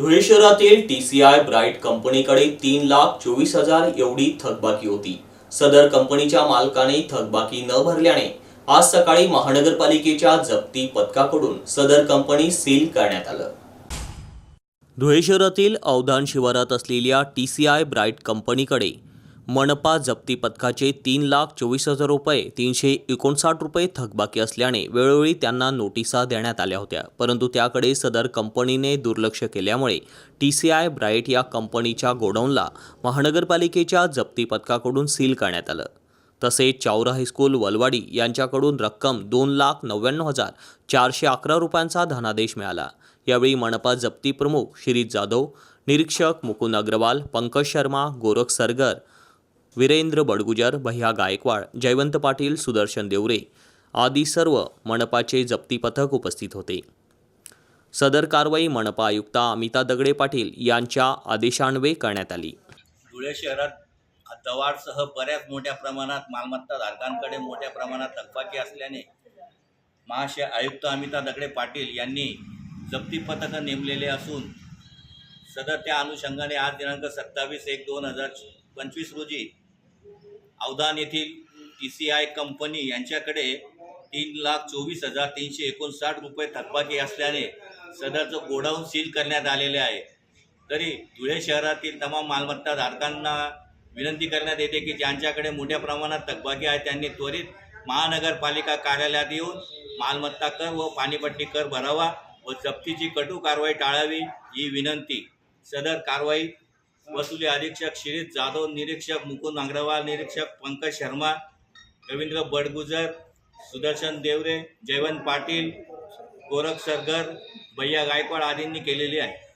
धुळे शहरातील T C I bright कंपनीकडे तीन लाख चोवीस हजार एवढी थकबाकी होती. सदर कंपनीच्या मालकाने थकबाकी न भरल्याने आज सकाळी महानगरपालिकेच्या जप्ती पथकाकडून सदर कंपनी सील करण्यात आलं. धुळे शहरातील अवधान शिवारात असलेल्या टी सी आय ब्राईट कंपनीकडे मनपा जप्ती पथकाचे तीन लाख चोवीस हजार रुपये तीनशे एकोणसाठ रुपये थकबाकी असल्याने वेळोवेळी त्यांना नोटिसा देण्यात आल्या होत्या. परंतु त्याकडे सदर कंपनीने दुर्लक्ष केल्यामुळे टी सी आय ब्राईट या कंपनीच्या गोडाऊनला महानगरपालिकेच्या जप्ती पथकाकडून सील करण्यात आलं. तसेच चावरा हायस्कूल वलवाडी यांच्याकडून रक्कम दोन लाख नव्याण्णव हजार चारशे अकरा रुपयांचा धनादेश मिळाला. यावेळी मनपा जप्ती प्रमुख शिरीष जाधव निरीक्षक मुकुंद अग्रवाल पंकज शर्मा गोरख सरगर वीरेंद्र बडगुजर भैया गायकवाड जयवंत पाटील सुदर्शन देवरे आदी सर्व मनपाचे जप्ती पथक उपस्थित होते. सदर कारवाई मनपा आयुक्ता अमिता दगडे पाटील यांच्या आदेशान्वये करण्यात आली. धुळे शहरात दवाडसह बऱ्याच मोठ्या प्रमाणात मालमत्ता धारकांकडे मोठ्या प्रमाणात थकबाकी असल्याने महाशय आयुक्त अमिता दगडे पाटील यांनी जप्ती पथकं नेमलेले असून सदर त्या अनुषंगाने आज दिनांक सत्तावीस एक दोन हजार पंचवीस रोजी अवधान येथील टी सी आय कंपनी यांच्याकडे तीन लाख चोवीस हजार तीनशे एकोणसाठ रुपये थकबाकी असल्याने सदरचं गोडाऊन सील करण्यात आलेले आहे. तरी धुळे शहरातील तमाम मालमत्ता धारकांना विनंती करण्यात येते की ज्यांच्याकडे मोठ्या प्रमाणात थकबाकी आहे त्यांनी त्वरित महानगरपालिका कार्यालयात येऊन मालमत्ता कर व पाणीपट्टी कर भरावा व जप्तीची कटू कारवाई टाळावी ही विनंती. सदर कारवाई वसुली अधीक्षक शिरीष जाधव निरीक्षक मुकुंद अग्रवाल निरीक्षक पंकज शर्मा रवींद्र बडगुजर सुदर्शन देवरे जयवंत पाटील गोरख सरगर भैया गायकवाड आदींनी केलेली आहे.